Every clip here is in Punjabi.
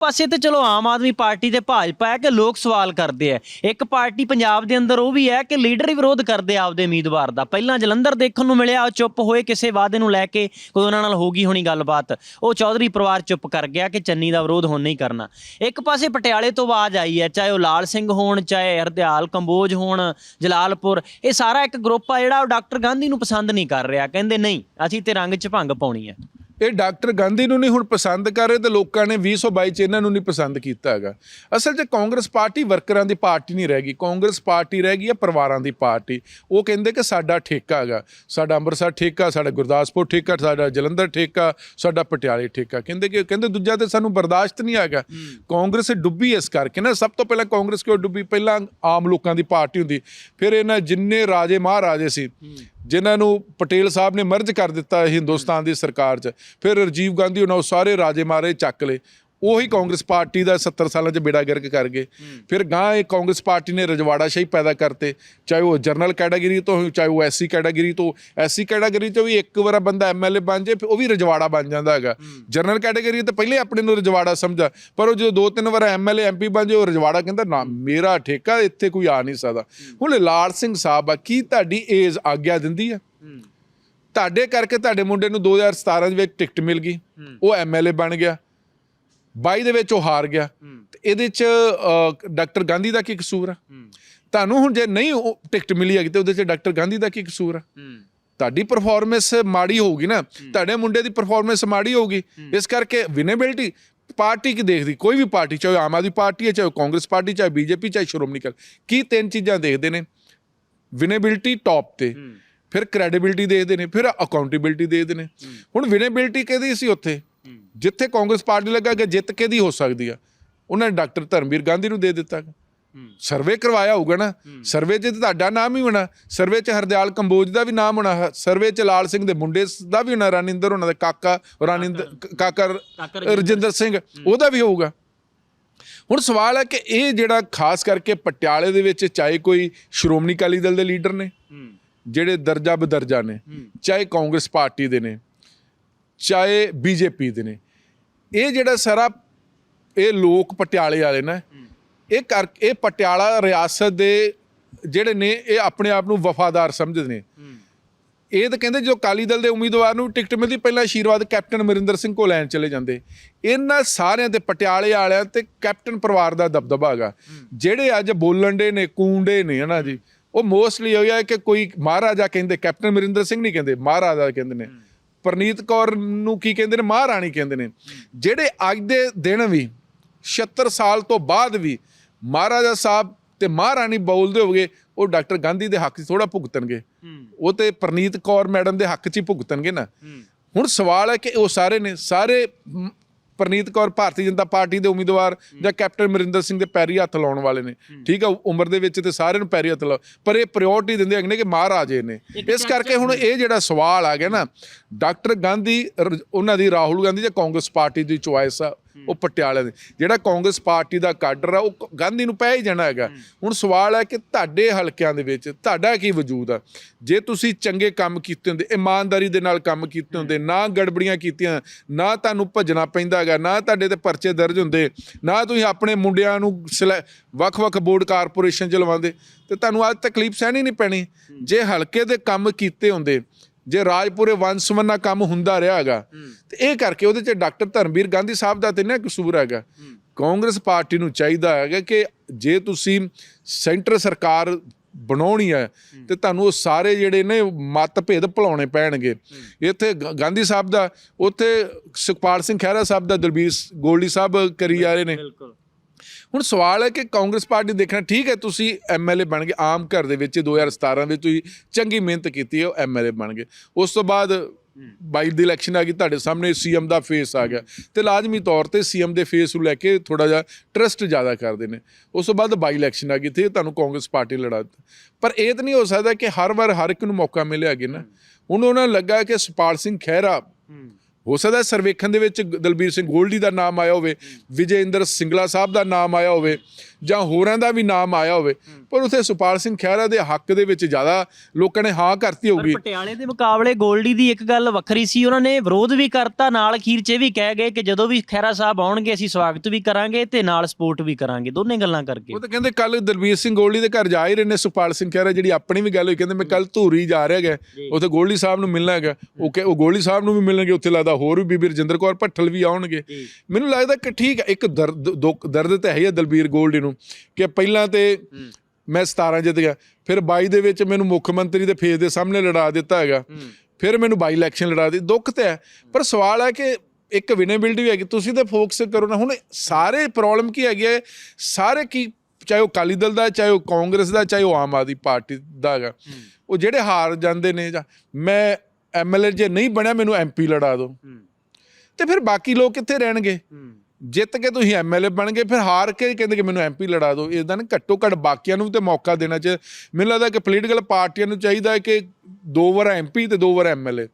ਪਾਸੇ ਤੇ ਚਲੋ ਆਮ ਆਦਮੀ ਪਾਰਟੀ ਤੇ ਭਾਜਪਾ ਹੈ ਕਿ ਲੋਕ ਸਵਾਲ ਕਰਦੇ ਆ। ਇੱਕ ਪਾਰਟੀ ਪੰਜਾਬ ਦੇ ਅੰਦਰ ਉਹ ਵੀ ਹੈ ਕਿ ਲੀਡਰ ਹੀ ਵਿਰੋਧ ਕਰਦੇ ਆ ਆਪਦੇ ਉਮੀਦਵਾਰ ਦਾ। ਪਹਿਲਾਂ ਜਲੰਧਰ ਦੇਖਣ ਨੂੰ ਮਿਲਿਆ, ਉਹ ਚੁੱਪ ਹੋਏ ਕਿਸੇ ਵਾਅਦੇ ਨੂੰ ਲੈ ਕੇ ਕੋਈ ਉਹਨਾਂ ਨਾਲ ਹੋ ਗਈ ਹੋਣੀ ਗੱਲਬਾਤ। ਉਹ ਚੌਧਰੀ ਪਰਿਵਾਰ ਚੁੱਪ ਕਰ ਗਿਆ ਕਿ ਚੰਨੀ ਦਾ ਵਿਰੋਧ ਹੁਣ ਨਹੀਂ ਕਰਨਾ। ਇੱਕ ਪਾਸੇ ਪਟਿਆਲੇ ਤੋਂ ਆਵਾਜ਼ ਆਈ ਹੈ, ਚਾਹੇ ਉਹ ਲਾਲ ਸਿੰਘ ਹੋਣ, ਚਾਹੇ ਹਰਦਿਆਲ ਕੰਬੋਜ ਹੋਣ, ਜਲਾਲਪੁਰ, ਇਹ ਸਾਰਾ ਇੱਕ ਗਰੁੱਪ ਆ ਜਿਹੜਾ ਉਹ ਡਾਕਟਰ ਗਾਂਧੀ ਨੂੰ ਪਸੰਦ ਨਹੀਂ ਕਰ ਰਿਹਾ। ਕਹਿੰਦੇ ਨਹੀਂ, ਅਸੀਂ ਤੇ ਰੰਗ 'ਚ ਭੰਗ ਪਾਉਣੀ ਹੈ। ਇਹ ਡਾਕਟਰ ਗਾਂਧੀ ਨੂੰ ਨਹੀਂ ਹੁਣ ਪਸੰਦ ਕਰ ਰਹੇ ਤੇ ਲੋਕਾਂ ਨੇ 2022 ਚ ਇਹਨਾਂ ਨੂੰ ਨਹੀਂ ਪਸੰਦ ਕੀਤਾ ਹੈਗਾ। ਅਸਲ 'ਚ ਕਾਂਗਰਸ ਪਾਰਟੀ ਵਰਕਰਾਂ ਦੀ ਪਾਰਟੀ ਨਹੀਂ ਰਹਿ ਗਈ। ਕਾਂਗਰਸ ਪਾਰਟੀ ਰਹਿ ਗਈ ਹੈ ਪਰਿਵਾਰਾਂ ਦੀ ਪਾਰਟੀ। ਉਹ ਕਹਿੰਦੇ ਕਿ ਸਾਡਾ ਠੇਕਾ ਹੈਗਾ। ਸਾਡਾ ਅੰਮ੍ਰਿਤਸਰ ਠੇਕਾ ਸਾਡਾ ਗੁਰਦਾਸਪੁਰ ਠੇਕਾ ਸਾਡਾ ਜਲੰਧਰ ਠੇਕਾ ਸਾਡਾ ਪਟਿਆਲੇ ਠੇਕਾ। ਕਹਿੰਦੇ ਕਿ ਕਹਿੰਦੇ ਦੂਜਾ ਤੇ ਸਾਨੂੰ ਬਰਦਾਸ਼ਤ ਨਹੀਂ ਹੈਗਾ। ਕਾਂਗਰਸ ਡੁੱਬੀ ਇਸ ਕਰਕੇ ਨਾ। ਸਭ ਤੋਂ ਪਹਿਲਾਂ ਕਾਂਗਰਸ ਕਿਉਂ ਡੁੱਬੀ? ਪਹਿਲਾਂ ਆਮ ਲੋਕਾਂ ਦੀ ਪਾਰਟੀ ਹੁੰਦੀ। ਫਿਰ ਇਹਨਾਂ ਜਿੰਨੇ ਰਾਜੇ ਮਹਾਰਾਜੇ ਸੀ ਜਿਨ੍ਹਾਂ ਨੂੰ ਪਟੇਲ ਸਾਹਿਬ ਨੇ ਮਰਜ ਕਰ ਦਿੱਤਾ ਹਿੰਦੁਸਤਾਨ ਦੀ ਸਰਕਾਰ 'ਚ। ਫਿਰ ਰਾਜੀਵ ਗਾਂਧੀ ਉਹਨਾਂ ਸਾਰੇ ਰਾਜੇ ਮਾਰੇ ਚੱਕ ਲਏ। ਉਹੀ ਕਾਂਗਰਸ ਪਾਰਟੀ ਦਾ 70 ਸਾਲਾਂ 'ਚ ਬੇੜਾ ਗਰਕ ਕਰ ਗਏ। ਫਿਰ ਗਾਂ ਇਹ ਕਾਂਗਰਸ ਪਾਰਟੀ ਨੇ ਰਜਵਾੜਾ ਸ਼ਾਹੀ ਪੈਦਾ ਕਰਤੇ। ਚਾਹੇ ਉਹ ਜਰਨਲ ਕੈਟਾਗਰੀ ਤੋਂ ਹੋਵੇ, ਚਾਹੇ ਉਹ ਐਸਸੀ ਕੈਟਾਗਰੀ ਤੋਂ ਐਸਸੀ ਕੈਟਾਗਰੀ 'ਚੋਂ ਵੀ ਇੱਕ ਵਾਰ ਬੰਦਾ ਐਮਐਲਏ ਬਣ ਜੇ ਫਿਰ ਉਹ ਵੀ ਰਜਵਾੜਾ ਬਣ ਜਾਂਦਾ ਹੈਗਾ। ਜਰਨਲ ਕੈਟਾਗਰੀ ਤਾਂ ਪਹਿਲੇ ਆਪਣੇ ਨੂੰ ਰਜਵਾੜਾ ਸਮਝਾ ਪਰ ਉਹ ਜਦੋਂ ਦੋ ਤਿੰਨ ਵਾਰ ਐਮਐਲਏ ਐਮਪੀ ਬਣ ਜੇ ਉਹ ਰਜਵਾੜਾ ਕਹਿੰਦਾ ਨਾ ਮੇਰਾ ਠੇਕਾ ਇੱਥੇ ਕੋਈ ਆ ਨਹੀਂ ਸਕਦਾ। ਹੁਣ ਲਾਲ ਸਿੰਘ ਸਾਹਿਬ ਆ ਕੀ ਤੁਹਾਡੀ ਏਜ ਆਗਿਆ ਦਿੰਦੀ ਆ? ਤੁਹਾਡੇ ਕਰਕੇ ਤੁਹਾਡੇ ਮੁੰਡੇ ਨੂੰ 2017 ਦੇ ਵਿੱਚ ਟਿਕਟ ਮਿਲ ਗਈ। ਉਹ ਐਮਐਲਏ ਬਣ ਗਿਆ। 22 ਦੇ ਵਿੱਚ ਉਹ ਹਾਰ ਗਿਆ। ਤੇ ਇਹਦੇ ਚ ਡਾਕਟਰ ਗਾਂਧੀ ਦਾ ਕੀ ਕਸੂਰ ਆ? ਤੁਹਾਨੂੰ ਹੁਣ ਜੇ ਨਹੀਂ ਟਿਕਟ ਮਿਲੀ ਹੈਗੀ ਤੇ ਉਹਦੇ ਚ ਡਾਕਟਰ ਗਾਂਧੀ ਦਾ ਕੀ ਕਸੂਰ ਆ? ਤੁਹਾਡੀ ਪਰਫਾਰਮੈਂਸ ਮਾੜੀ ਹੋਊਗੀ ਨਾ। ਤੁਹਾਡੇ ਮੁੰਡੇ ਦੀ ਪਰਫਾਰਮੈਂਸ ਮਾੜੀ ਹੋਊਗੀ। ਇਸ ਕਰਕੇ ਵਿਨੇਬਿਲਟੀ ਪਾਰਟੀ ਕੀ ਦੇਖਦੀ? ਕੋਈ ਵੀ ਪਾਰਟੀ ਚਾਹੇ ਆਮ ਆਦਮੀ ਪਾਰਟੀ ਹੈ ਚਾਹੇ ਕਾਂਗਰਸ ਪਾਰਟੀ ਚਾਹੇ ਬੀਜੇਪੀ ਚਾਹੇ ਸ਼੍ਰੋਮਣੀ ਅਕਾਲੀ ਕੀ ਤਿੰਨ ਚੀਜ਼ਾਂ ਦੇਖਦੇ ਨੇ? ਵਿਨੇਬਿਲਟੀ ਟੌਪ ਤੇ। ਫਿਰ ਕ੍ਰੈਡੀਬਿਲਟੀ ਦੇਖਦੇ ਨੇ ਫਿਰ ਅਕਾਊਂਟੇਬਿਲਟੀ ਦੇਖਦੇ ਨੇ। ਹੁਣ ਵਿਨੇਬਿਲਟੀ ਕਿਹਦੀ ਸੀ ਉੱਥੇ? ਜਿੱਥੇ ਕਾਂਗਰਸ ਪਾਰਟੀ ਲੱਗਾ ਕਿ ਜਿੱਤ ਕਿਹਦੀ ਹੋ ਸਕਦੀ ਆ। ਉਹਨਾਂ ਨੇ ਡਾਕਟਰ ਧਰਮਵੀਰ ਗਾਂਧੀ ਨੂੰ ਦੇ ਦਿੱਤਾ। ਸਰਵੇ ਕਰਵਾਇਆ ਹੋਊਗਾ ਨਾ। ਸਰਵੇ 'ਚ ਤੁਹਾਡਾ ਨਾਮ ਹੀ ਹੋਣਾ। ਸਰਵੇ 'ਚ ਹਰਦਿਆਲ ਕੰਬੋਜ ਦਾ ਵੀ ਨਾਮ ਹੋਣਾ। ਸਰਵੇ 'ਚ ਲਾਲ ਸਿੰਘ ਦੇ ਮੁੰਡੇ ਦਾ ਵੀ ਹੋਣਾ ਰਾਨਿੰਦਰ ਉਹਨਾਂ ਦਾ ਕਾਕਾ ਰਾਨਿੰਦਰ ਕਾਕਾ ਰਜਿੰਦਰ। ਸਿੰਘ ਉਹਦਾ ਵੀ ਹੋਊਗਾ। ਹੁਣ ਸਵਾਲ ਹੈ ਕਿ ਇਹ ਜਿਹੜਾ ਖਾਸ ਕਰਕੇ ਪਟਿਆਲੇ ਦੇ ਵਿੱਚ ਚਾਹੇ ਕੋਈ ਸ਼੍ਰੋਮਣੀ ਅਕਾਲੀ ਦਲ ਦੇ ਲੀਡਰ ਨੇ ਜਿਹੜੇ ਦਰਜਾ ਬਦਰਜਾ ਨੇ ਚਾਹੇ ਕਾਂਗਰਸ ਪਾਰਟੀ ਦੇ ਨੇ ਚਾਹੇ ਬੀਜੇਪੀ ਦੇ ਨੇ। ਇਹ ਜਿਹੜਾ ਸਾਰਾ ਇਹ ਲੋਕ ਪਟਿਆਲੇ ਵਾਲੇ ਨਾ, ਇਹ ਕਰ, ਇਹ ਪਟਿਆਲਾ ਰਿਆਸਤ ਦੇ ਜਿਹੜੇ ਨੇ, ਇਹ ਆਪਣੇ ਆਪ ਨੂੰ ਵਫਾਦਾਰ ਸਮਝਦੇ ਨੇ। ਇਹ ਤਾਂ ਕਹਿੰਦੇ ਜੋ ਕਾਲੀ ਦਲ ਦੇ ਉਮੀਦਵਾਰ ਨੂੰ ਟਿਕਟ ਮਿਲਦੀ, ਪਹਿਲਾਂ ਆਸ਼ੀਰਵਾਦ ਕੈਪਟਨ ਅਮਰਿੰਦਰ ਸਿੰਘ ਕੋ ਲੈਣ ਚਲੇ ਜਾਂਦੇ। ਇਹਨਾਂ ਸਾਰਿਆਂ ਤੇ ਪਟਿਆਲੇ ਵਾਲਿਆਂ ਤੇ ਕੈਪਟਨ ਪਰਿਵਾਰ ਦਾ ਦਬਦਬਾ ਹੈਗਾ। ਜਿਹੜੇ ਅੱਜ ਬੋਲਣ ਦੇ ਨੇ, ਕੂੰਡੇ ਨੇ, ਹਨਾ ਜੀ, ਉਹ ਮੋਸਟਲੀ ਹੋ ਗਿਆ ਕਿ ਕੋਈ ਮਹਾਰਾਜਾ ਕਹਿੰਦੇ, ਕੈਪਟਨ ਅਮਰਿੰਦਰ ਸਿੰਘ ਨਹੀਂ ਕਹਿੰਦੇ, ਮਹਾਰਾਜਾ ਕਹਿੰਦੇ ਨੇ। ਪ੍ਰਨੀਤ ਕੌਰ ਨੂੰ ਕੀ ਕਹਿੰਦੇ ਨੇ? ਮਹਾਰਾਣੀ ਕਹਿੰਦੇ ਨੇ। ਜਿਹੜੇ ਅੱਜ ਦੇ ਦਿਨ ਵੀ 76 ਸਾਲ ਤੋਂ ਬਾਅਦ ਵੀ ਮਹਾਰਾਜਾ ਸਾਹਿਬ ਤੇ ਮਹਾਰਾਣੀ ਬੋਲਦੇ ਹੋਗੇ ਉਹ ਡਾਕਟਰ ਗਾਂਧੀ ਦੇ ਹੱਕ 'ਚ ਥੋੜਾ ਭੁਗਤਣਗੇ। ਉਹ ਤੇ ਪ੍ਰਨੀਤ ਕੌਰ ਮੈਡਮ ਦੇ ਹੱਕ 'ਚ ਹੀ ਭੁਗਤਣਗੇ ਨਾ। ਹੁਣ ਸਵਾਲ ਹੈ ਕਿ ਉਹ ਸਾਰੇ ਨੇ ਸਾਰੇ ਪ੍ਰਨੀਤ ਕੌਰ ਭਾਰਤੀ ਜਨਤਾ ਪਾਰਟੀ ਦੇ ਉਮੀਦਵਾਰ ਜਾਂ ਕੈਪਟਨ ਅਮਰਿੰਦਰ ਸਿੰਘ ਦੇ ਪੈਰੀ ਹੱਥ ਲਾਉਣ ਵਾਲੇ ਨੇ। ਠੀਕ ਆ ਉਮਰ ਦੇ ਵਿੱਚ ਤੇ ਸਾਰਿਆਂ ਨੂੰ ਪੈਰੀ ਹੱਥ ਲਾ ਪਰ ਇਹ ਪ੍ਰਾਇੋਰਟੀ ਦਿੰਦੇ ਹੈਗੇ ਨੇ ਕਿ ਮਹਾਰਾਜੇ ਨੇ। ਇਸ ਕਰਕੇ ਹੁਣ ਇਹ ਜਿਹੜਾ ਸਵਾਲ ਆ ਗਿਆ ਨਾ ਡਾਕਟਰ ਗਾਂਧੀ ਉਹਨਾਂ ਦੀ ਰਾਹੁਲ ਗਾਂਧੀ ਜਾਂ ਕਾਂਗਰਸ ਪਾਰਟੀ ਦੀ ਚੁਆਇਸ ਆ। ਉਹ ਪਟਿਆਲੇ ਦੇ। ਜਿਹੜਾ ਕਾਂਗਰਸ ਪਾਰਟੀ ਦਾ ਕਾਡਰ ਆ ਉਹ ਗਾਂਧੀ ਨੂੰ ਪੈ ਹੀ ਜਾਣਾ ਹੈਗਾ। ਹੁਣ ਸਵਾਲ ਹੈ ਕਿ ਤੁਹਾਡੇ ਹਲਕਿਆਂ ਦੇ ਵਿੱਚ ਤੁਹਾਡਾ ਕੀ ਵਜੂਦ ਆ? ਜੇ ਤੁਸੀਂ ਚੰਗੇ ਕੰਮ ਕੀਤੇ ਹੁੰਦੇ ਇਮਾਨਦਾਰੀ ਦੇ ਨਾਲ ਕੰਮ ਕੀਤੇ ਹੁੰਦੇ ਨਾ ਗੜਬੜੀਆਂ ਕੀਤੀਆਂ ਨਾ ਤੁਹਾਨੂੰ ਭੱਜਣਾ ਪੈਂਦਾ ਹੈਗਾ ਨਾ ਤੁਹਾਡੇ ਤੇ ਪਰਚੇ ਦਰਜ ਹੁੰਦੇ ਨਾ ਤੁਸੀਂ ਆਪਣੇ ਮੁੰਡਿਆਂ ਨੂੰ ਵੱਖ-ਵੱਖ ਬੋਰਡ ਕਾਰਪੋਰੇਸ਼ਨ ਚ ਲਵਾਉਂਦੇ ਤੇ ਤੁਹਾਨੂੰ ਅੱਜ ਤਕਲੀਫ ਸਹਿਣੀ ਨਹੀਂ ਪੈਣੀ। ਜੇ ਹਲਕੇ ਦੇ ਕੰਮ ਕੀਤੇ ਹੁੰਦੇ ਜੇ ਰਾਜਪੁਰੇ ਵੰਸਵਨਾ ਕੰਮ ਹੁੰਦਾ ਰਿਹਾ ਹੈਗਾ ਤੇ ਇਹ ਕਰਕੇ ਉਹਦੇ ਚ ਡਾਕਟਰ ਧਰਮਵੀਰ ਗਾਂਧੀ ਸਾਹਿਬ ਦਾ ਤੇ ਨਾ ਕਸੂਰ ਹੈਗਾ। ਕਾਂਗਰਸ ਪਾਰਟੀ ਨੂੰ ਚਾਹੀਦਾ ਹੈਗਾ ਕਿ ਜੇ ਤੁਸੀਂ ਸੈਂਟਰ ਸਰਕਾਰ ਬਣਾਉਣੀ ਹੈ ਤੇ ਤੁਹਾਨੂੰ ਉਹ ਸਾਰੇ ਜਿਹੜੇ ਨੇ ਮਤਭੇਦ ਭੁਲਾਉਣੇ ਪੈਣਗੇ। ਇੱਥੇ ਗਾਂਧੀ ਸਾਹਿਬ ਦਾ ਉੱਥੇ ਸੁਖਪਾਲ ਸਿੰਘ ਖਹਿਰਾ ਸਾਹਿਬ ਦਾ ਦਲਬੀਰ ਗੋਲਡੀ ਸਾਹਿਬ ਕਰੀ ਜਾ ਰਹੇ ਨੇ। ਬਿਲਕੁਲ। ਹੁਣ ਸਵਾਲ ਹੈ ਕਿ ਕਾਂਗਰਸ ਪਾਰਟੀ ਦੇਖਣਾ ਠੀਕ ਹੈ, ਤੁਸੀਂ ਐਮਐਲਏ ਬਣ ਗਏ, ਆਮ ਘਰ ਦੇ ਵਿੱਚ 2017 ਵਿੱਚ ਤੁਸੀਂ ਚੰਗੀ ਮਿਹਨਤ ਕੀਤੀ ਹੈ, ਉਹ ਐਮਐਲਏ ਬਣ ਗਏ। ਉਸ ਤੋਂ ਬਾਅਦ 22 ਦੀ ਇਲੈਕਸ਼ਨ ਆ ਗਈ, ਤੁਹਾਡੇ ਸਾਹਮਣੇ ਸੀਐਮ ਦਾ ਫੇਸ ਆ ਗਿਆ। ਤੇ ਲਾਜ਼ਮੀ ਤੌਰ ਤੇ ਸੀਐਮ ਦੇ ਫੇਸ ਨੂੰ ਲੈ ਕੇ ਥੋੜਾ ਜਿਹਾ ਟਰਸਟ ਜ਼ਿਆਦਾ ਕਰਦੇ ਨੇ। ਉਸ ਤੋਂ ਬਾਅਦ ਬਾਈ ਇਲੈਕਸ਼ਨ ਆ ਗਈ ਤੇ ਤੁਹਾਨੂੰ ਕਾਂਗਰਸ ਪਾਰਟੀ ਲੜਾ ਦਿੱਤਾ। ਪਰ ਇਹ ਤਾਂ ਨਹੀਂ ਹੋ ਸਕਦਾ ਕਿ ਹਰ ਵਾਰ ਹਰ ਇੱਕ ਨੂੰ ਮੌਕਾ ਮਿਲਿਆ ਅੱਗੇ ਨਾ। ਹੁਣ ਉਹਨਾਂ ਨੂੰ ਲੱਗਾ ਕਿ ਸੁਪਾਲ ਸਿੰਘ ਖਹਿਰਾ ਹੋ ਸਕਦਾ ਸਰਵੇਖਣ ਦੇ ਵਿੱਚ ਦਲਬੀਰ ਸਿੰਘ ਗੋਲਡੀ ਦਾ ਨਾਮ ਆਇਆ ਹੋਵੇ ਵਿਜੇਂਦਰ ਸਿੰਗਲਾ ਸਾਹਿਬ ਦਾ ਨਾਮ ਆਇਆ ਹੋਵੇ। ਜਾਂ ਹੋਰਾਂ ਦਾ ਵੀ ਨਾਮ ਆਇਆ ਹੋਵੇ ਪਰ ਉਥੇ ਸੁਪਾਲ ਸਿੰਘ ਖਹਿਰਾ ਦੇ ਹੱਕ ਦੇ ਵਿੱਚ ਜ਼ਿਆਦਾ ਲੋਕਾਂ ਨੇ ਹਾਂ ਕਰਤੀ ਹੋਊਗੀ। ਪਟਿਆਲੇ ਦੇ ਮੁਕਾਬਲੇ ਗੋਲਡੀ ਦੀ ਇੱਕ ਗੱਲ ਵੱਖਰੀ ਸੀ ਉਹਨਾਂ ਨੇ ਵਿਰੋਧ ਵੀ ਕਰਤਾ ਨਾਲ ਅਖੀਰ 'ਚ ਵੀ ਕਹਿ ਗਏ ਕਿ ਜਦੋਂ ਵੀ ਖੈਰਾ ਸਾਹਿਬ ਆਉਣਗੇ ਅਸੀਂ ਸਵਾਗਤ ਵੀ ਕਰਾਂਗੇ ਤੇ ਨਾਲ ਸਪੋਰਟ ਵੀ ਕਰਾਂਗੇ ਦੋਨੇ ਗੱਲਾਂ ਕਰਕੇ। ਉਹ ਤਾਂ ਕਹਿੰਦੇ ਕੱਲ ਦਲਬੀਰ ਸਿੰਘ ਗੋਲਡੀ ਦੇ ਘਰ ਜਾ ਹੀ ਰਹੇ ਨੇ ਸੁਪਾਲ ਸਿੰਘ ਖਹਿਰਾ ਜਿਹੜੀ ਆਪਣੀ ਵੀ ਗੱਲ ਹੋਈ ਕਹਿੰਦੇ ਮੈਂ ਕੱਲ ਧੂਰੀ ਜਾ ਰਿਹਾ ਹੈਗਾ ਉੱਥੇ ਗੋਲਡੀ ਸਾਹਿਬ ਨੂੰ ਮਿਲਣਾ ਹੈਗਾ ਉਹ ਕਿ ਉਹ ਗੋਲਡੀ ਸਾਹਿਬ ਨੂੰ ਵੀ ਮਿਲਣਗੇ ਉੱਥੇ ਲੱਗਦਾ ਹੋਰ ਵੀ ਬੀਬੀ ਰਜਿੰਦਰ ਕੌਰ ਭੱਠਲ ਵੀ ਆਉਣਗੇ। ਮੈਨੂੰ ਲੱਗਦਾ ਕਿ ਠੀਕ ਹੈ ਇੱਕ ਦਰਦ ਦਰਦ ਤਾਂ ਹੀ ਹੈ ਦਲਬੀਰ ਗੋਲਡੀ ਨੂੰ। ਕਿ ਪਹਿਲਾਂ ਤੇ ਮੈਂ 17 ਜਿੱਤ ਗਿਆ। ਫਿਰ 22 ਦੇ ਵਿੱਚ ਮੈਨੂੰ ਮੁੱਖ ਮੰਤਰੀ ਦੇ ਫੇਸ ਦੇ ਸਾਹਮਣੇ ਲੜਾ ਦਿੱਤਾ ਹੈਗਾ। ਫਿਰ ਮੈਨੂੰ ਬਾਈ ਇਲੈਕਸ਼ਨ ਲੜਾ ਦਿੱਤੀ। ਦੁੱਖ ਤੇ ਹੈ। ਪਰ ਸਵਾਲ ਹੈ ਕਿ ਇੱਕ ਵਿਨੇਬਿਲਟੀ ਵੀ ਹੈਗੀ। ਤੁਸੀਂ ਤੇ ਫੋਕਸ ਕਰੋ ਨਾ। ਹੁਣ ਸਾਰੇ ਪ੍ਰੋਬਲਮ ਕੀ ਹੈਗੀ ਹੈ ਸਾਰੇ ਕੀ ਚਾਹੇ ਉਹ ਅਕਾਲੀ ਦਲ ਦਾ ਚਾਹੇ ਉਹ ਕਾਂਗਰਸ ਦਾ ਚਾਹੇ ਉਹ ਆਮ ਆਦਮੀ ਪਾਰਟੀ ਦਾ ਹੈਗਾ। ਉਹ ਜਿਹੜੇ ਹਾਰ ਜਾਂਦੇ ਨੇ ਜਾਂ ਮੈਂ ਐਮਐਲਏ ਜੇ ਨਹੀਂ ਬਣਿਆ ਮੈਨੂੰ ਐਮਪੀ ਲੜਾ ਦਿਓ। ਤੇ ਫਿਰ ਬਾਕੀ ਲੋਕ ਕਿੱਥੇ ਰਹਿਣਗੇ? ਜਿੱਤ ਕੇ ਤੁਸੀਂ ਐਮਐਲਏ ਬਣ ਗਏ, ਫਿਰ ਹਾਰ ਕੇ ਕਹਿੰਦੇ ਕਿ ਮੈਨੂੰ ਐਮਪੀ ਲੜਾ ਦਿਓ। ਇਦਾਂ ਨਾ ਘੱਟੋ ਘੱਟ ਬਾਕੀਆਂ ਨੂੰ ਵੀ ਤੇ ਮੌਕਾ ਦੇਣਾ ਚਾਹੀਦਾ ਮੈਨੂੰ ਲੱਗਦਾ ਕਿ ਪੋਲੀਟੀਕਲ ਪਾਰਟੀਆਂ ਨੂੰ ਚਾਹੀਦਾ ਹੈ ਕਿ ਦੋ ਵਾਰ ਐਮਪੀ ਤੇ ਦੋ ਵਾਰ ਐਮਐਲਏ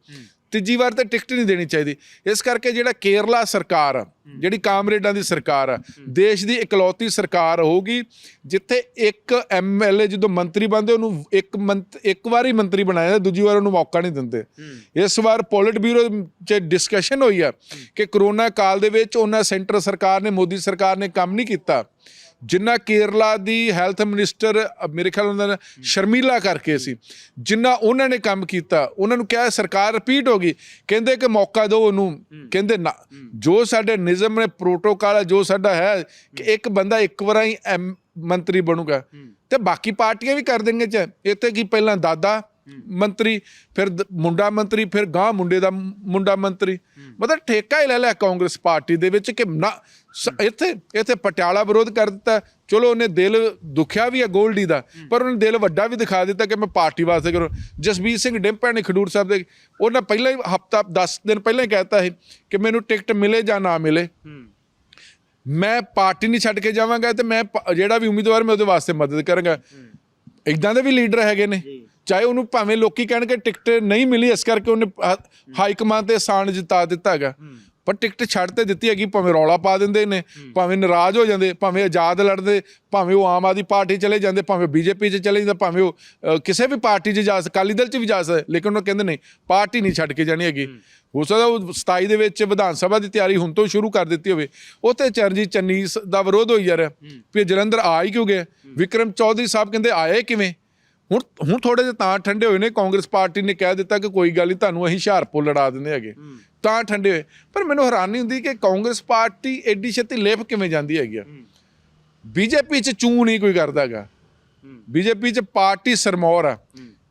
ਤੀਜੀ ਵਾਰ ਤੇ ਟਿਕਟ ਨਹੀਂ ਦੇਣੀ ਚਾਹੀਦੀ। ਇਸ ਕਰਕੇ ਜਿਹੜਾ ਕੇਰਲਾ ਸਰਕਾਰ ਆ ਜਿਹੜੀ ਕਾਮਰੇਡਾਂ ਦੀ ਸਰਕਾਰ ਆ ਦੇਸ਼ ਦੀ ਇਕਲੌਤੀ ਸਰਕਾਰ ਹੋਊਗੀ ਜਿੱਥੇ ਇੱਕ ਐਮਐਲਏ ਜਦੋਂ ਮੰਤਰੀ ਬਣਦੇ ਉਹਨੂੰ ਇੱਕ ਮੰਤ ਇੱਕ ਵਾਰ ਹੀ ਮੰਤਰੀ ਬਣਾਇਆ ਜਾਂਦਾ, ਦੂਜੀ ਵਾਰ ਉਹਨੂੰ ਮੌਕਾ ਨਹੀਂ ਦਿੰਦੇ। ਇਸ ਵਾਰ ਪੋਲਿਟ ਬਿਊਰੋ ਚ ਡਿਸਕਸ਼ਨ ਹੋਈ ਆ ਕਿ ਕਰੋਨਾ ਕਾਲ ਦੇ ਵਿੱਚ ਉਹਨਾਂ ਸੈਂਟਰ ਸਰਕਾਰ ਨੇ ਮੋਦੀ ਸਰਕਾਰ ਨੇ ਕੰਮ ਨਹੀਂ ਕੀਤਾ। ਜਿੰਨਾ ਕੇਰਲਾ ਦੀ ਹੈਲਥ ਮਿਨਿਸਟਰ ਮੇਰੇ ਖਿਆਲ ਉਹਨਾਂ ਦਾ ਸ਼ਰਮੀਲਾ ਕਰਕੇ ਸੀ ਜਿੰਨਾ ਉਹਨਾਂ ਨੇ ਕੰਮ ਕੀਤਾ ਉਹਨਾਂ ਨੂੰ ਕਿਹਾ ਸਰਕਾਰ ਰਿਪੀਟ ਹੋ ਗਈ ਕਹਿੰਦੇ ਕਿ ਮੌਕਾ ਦਿਓ ਉਹਨੂੰ ਕਹਿੰਦੇ ਨਾ ਜੋ ਸਾਡੇ ਨਿਯਮ ਨੇ ਪ੍ਰੋਟੋਕਾਲ ਹੈ ਜੋ ਸਾਡਾ ਹੈ ਕਿ ਇੱਕ ਬੰਦਾ ਇੱਕ ਵਾਰ ਹੀ ਮੰਤਰੀ ਬਣੂਗਾ ਤੇ ਬਾਕੀ ਪਾਰਟੀਆਂ ਵੀ ਕਰ ਦੇਣਗੇ ਚ ਇੱਥੇ ਕੀ ਪਹਿਲਾਂ ਦਾਦਾ ਮੰਤਰੀ ਫਿਰ ਮੁੰਡਾ ਮੰਤਰੀ ਫਿਰ ਗਾਂ ਮੁੰਡੇ ਦਾ ਮੁੰਡਾ ਮੰਤਰੀ। ਮਤਲਬ ਠੇਕਾ ਹੀ ਲੈ ਲਿਆ ਕਾਂਗਰਸ ਪਾਰਟੀ ਦੇ ਵਿੱਚ ਕਿ ਨਾ ਇੱਥੇ ਇੱਥੇ ਪਟਿਆਲਾ ਵਿਰੋਧ ਕਰ ਦਿੱਤਾ। ਚਲੋ ਉਹਨੇ ਦਿਲ ਦੁਖਿਆ ਵੀ ਹੈ ਗੋਲਡੀ ਦਾ ਪਰ ਉਹਨੇ ਦਿਲ ਵੱਡਾ ਵੀ ਦਿਖਾ ਦਿੱਤਾ ਕਿ ਮੈਂ ਪਾਰਟੀ ਵਾਸਤੇ ਕਰੂੰ। ਜਸਬੀਰ ਸਿੰਘ ਡਿੰਪਾ ਨੇ ਖਡੂਰ ਸਾਹਿਬ ਦੇ ਉਹਨਾਂ ਪਹਿਲਾਂ ਹੀ ਹਫਤਾ 10 ਦਿਨ ਪਹਿਲਾਂ ਹੀ ਕਹਿਤਾ ਸੀ ਕਿ ਮੈਨੂੰ ਟਿਕਟ ਮਿਲੇ ਜਾਂ ਨਾ ਮਿਲੇ। ਮੈਂ ਪਾਰਟੀ ਨਹੀਂ ਛੱਡ ਕੇ ਜਾਵਾਂਗਾ ਤੇ ਮੈਂ ਜਿਹੜਾ ਵੀ ਉਮੀਦਵਾਰ ਮੈਂ ਉਹਦੇ ਵਾਸਤੇ ਮਦਦ ਕਰਾਂਗਾ। ਇਦਾਂ ਦੇ ਵੀ ਲੀਡਰ ਹੈਗੇ ਨੇ। ਚਾਹੇ ਉਹਨੂੰ ਭਾਵੇਂ ਲੋਕੀ ਕਹਿਣਗੇ ਟਿਕਟ ਨਹੀਂ ਮਿਲੀ ਇਸ ਕਰਕੇ ਉਹਨੇ ਹਾਈ ਕਮਾਂਡ ਤੇ ਆਸਾਨ ਜਿਤਾ ਦਿੱਤਾ ਹੈਗਾ। ਪਰ ਟਿਕਟ ਛੱਡ ਤੇ ਦਿੱਤੀ ਹੈਗੀ ਭਾਵੇਂ ਰੌਲਾ ਪਾ ਦਿੰਦੇ ਨੇ ਭਾਵੇਂ ਨਾਰਾਜ਼ ਹੋ ਜਾਂਦੇ ਭਾਵੇਂ ਆਜ਼ਾਦ ਲੜਦੇ ਭਾਵੇਂ ਉਹ ਆਮ ਆਦਮੀ ਪਾਰਟੀ ਚਲੇ ਜਾਂਦੇ ਭਾਵੇਂ ਬੀਜੇਪੀ 'ਚ ਚਲੇ ਜਾਂਦੇ ਭਾਵੇਂ ਉਹ ਕਿਸੇ ਵੀ ਪਾਰਟੀ 'ਚ ਜਾ ਸਕ ਅਕਾਲੀ ਦਲ 'ਚ ਵੀ ਜਾ ਸਕਦੇ ਲੇਕਿਨ ਉਹ ਕਹਿੰਦੇ ਨਹੀਂ ਪਾਰਟੀ ਨਹੀਂ ਛੱਡ ਕੇ ਜਾਣੀ ਹੈਗੀ। ਹੋ। ਸਕਦਾ ਉਹ 27 ਦੇ ਵਿੱਚ ਵਿਧਾਨ ਸਭਾ ਦੀ ਤਿਆਰੀ ਹੁਣ ਤੋਂ ਸ਼ੁਰੂ ਕਰ ਦਿੱਤੀ ਹੋਵੇ। ਉੱਥੇ ਚਰਨਜੀਤ ਚੰਨੀ ਦਾ ਵਿਰੋਧ ਹੋਈ ਜਾ ਰਿਹਾ ਵੀ ਜਲੰਧਰ ਆ ਹੀ ਕਿਉਂ ਗਏ ਵਿਕਰਮ ਚੌਧਰੀ ਸਾਹਿਬ ਕਹਿੰਦੇ ਆਏ ਕਿਵੇਂ? ਹੁਣ ਹੁਣ ਥੋੜੇ ਜਿਹਾ ਤਾਂ ਠੰਡੇ ਹੋਏ ਨੇ ਕਾਂਗਰਸ ਪਾਰਟੀ ਨੇ ਕਹਿ ਦਿੱਤਾ ਕਿ ਕੋਈ ਗੱਲ ਨਹੀਂ ਤੁਹਾਨੂੰ ਅਸੀਂ ਹੁਸ਼ਿਆਰਪੁਰ ਲੜਾ ਦਿੰਦੇ ਹੈਗੇ। ਤਾਂ ਠੰਡੇ ਹੋਏ। ਪਰ ਮੈਨੂੰ ਹੈਰਾਨੀ ਹੁੰਦੀ ਕਿ ਕਾਂਗਰਸ ਪਾਰਟੀ ਐਡੀ ਛੇਤੀ ਲਿਪ ਕਿਵੇਂ ਜਾਂਦੀ ਹੈਗੀ ਆ? ਬੀਜੇਪੀ ਚ ਚੂੰ ਨਹੀਂ ਕੋਈ ਕਰਦਾ ਹੈਗਾ। ਬੀਜੇਪੀ ਚ ਪਾਰਟੀ ਸਰਮੌਰ ਆ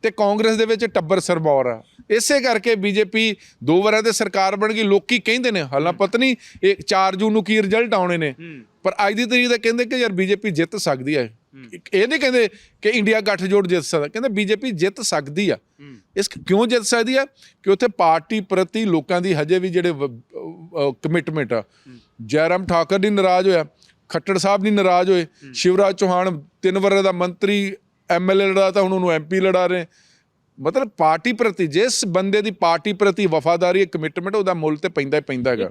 ਤੇ ਕਾਂਗਰਸ ਦੇ ਵਿੱਚ ਟੱਬਰ ਸਰਮੌਰ ਆ। ਇਸੇ ਕਰਕੇ ਬੀਜੇਪੀ ਦੋ ਵਾਰਾਂ ਤੇ ਸਰਕਾਰ ਬਣ ਗਈ ਲੋਕੀ ਕਹਿੰਦੇ ਨੇ ਹਾਲਾਂ ਪਤਾ ਨਹੀਂ ਇਹ 4 ਜੂਨ ਨੂੰ ਕੀ ਰਿਜ਼ਲਟ ਆਉਣੇ ਨੇ। ਪਰ ਅੱਜ ਦੀ ਤਰੀਕ ਦਾ ਕਹਿੰਦੇ ਕਿ ਯਾਰ ਬੀਜੇਪੀ ਜਿੱਤ ਸਕਦੀ ਹੈ। ਇਹ ਨਹੀਂ ਕਹਿੰਦੇ ਕਿ ਇੰਡੀਆ ਗੱਠਜੋੜ ਜਿੱਤ ਸਕਦਾ ਕਹਿੰਦੇ ਬੀਜੇਪੀ ਜਿੱਤ ਸਕਦੀ ਆ। ਇਸ ਕਿਉਂ ਜਿੱਤ ਸਕਦੀ ਆ? ਕਿ ਉੱਥੇ ਪਾਰਟੀ ਪ੍ਰਤੀ ਲੋਕਾਂ ਦੀ ਹਜੇ ਵੀ ਜਿਹੜੇ ਕਮਿਟਮੈਂਟ ਆ। ਜੈਰਾਮ ਠਾਕਰ ਨਹੀਂ ਨਾਰਾਜ਼ ਹੋਇਆ ਖੱਟੜ ਸਾਹਿਬ ਨਹੀਂ ਨਾਰਾਜ਼ ਹੋਏ ਸ਼ਿਵਰਾਜ ਚੌਹਾਨ ਤਿੰਨ ਵਾਰ ਦਾ ਮੰਤਰੀ ਐਮਐਲਏ ਲੜਾ ਤਾਂ ਹੁਣ ਉਹਨੂੰ ਐਮਪੀ ਲੜਾ ਰਹੇ। ਮਤਲਬ ਪਾਰਟੀ ਪ੍ਰਤੀ ਜਿਸ ਬੰਦੇ ਦੀ ਪਾਰਟੀ ਪ੍ਰਤੀ ਵਫਾਦਾਰੀ ਕਮਿਟਮੈਂਟ ਉਹਦਾ ਮੁੱਲ ਤੇ ਪੈਂਦਾ ਹੀ ਪੈਂਦਾ ਹੈਗਾ।